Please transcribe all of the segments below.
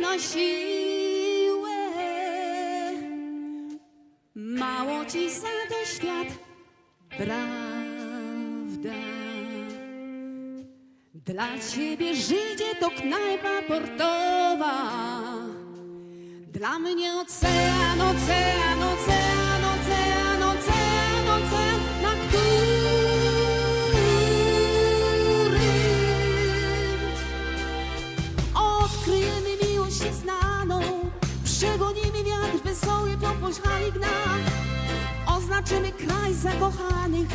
na siłę. Mało ci za to świat, prawda? Dla ciebie życie to knajpa portowa. Dla mnie ocean, ocean, odkryjemy miłość nieznaną, przegonimy wiatr wesoły po pożali gna, oznaczymy kraj zakochanych,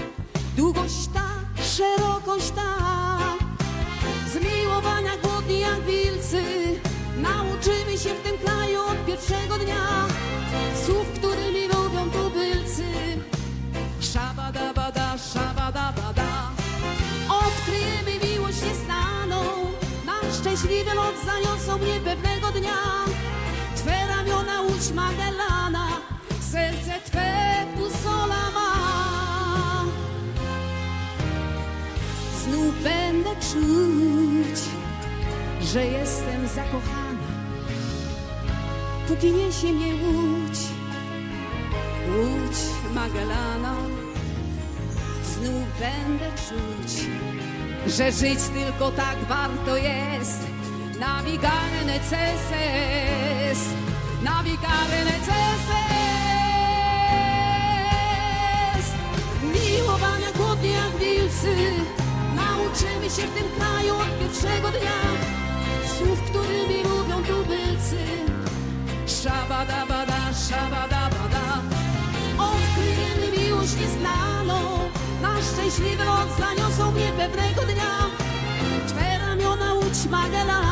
długość ta, szerokość ta. Zmiłowania głodni jak wilcy. Nauczymy się w tym kraju od pierwszego dnia. Słów, którymi lubią tubylcy. Szabadabada, szczęśliwy lot zaniosą mnie pewnego dnia Twe ramiona łódź Magellana Serce Twe pusola ma Znów będę czuć, że jestem zakochana, póki niesie mnie łódź, łódź Magellana. Znów będę czuć, że żyć tylko tak warto jest. Navigare necesses, navigare necesses. Miłowania głodni jak wilcy Nauczymy się w tym kraju od pierwszego dnia. Słów, którymi lubią tubylcy. Szabadabada, szabadabada. Odkryjemy miłość nieznaną. Na szczęśliwy lot zaniosą mnie pewnego dnia. Twe ramiona łódź Twe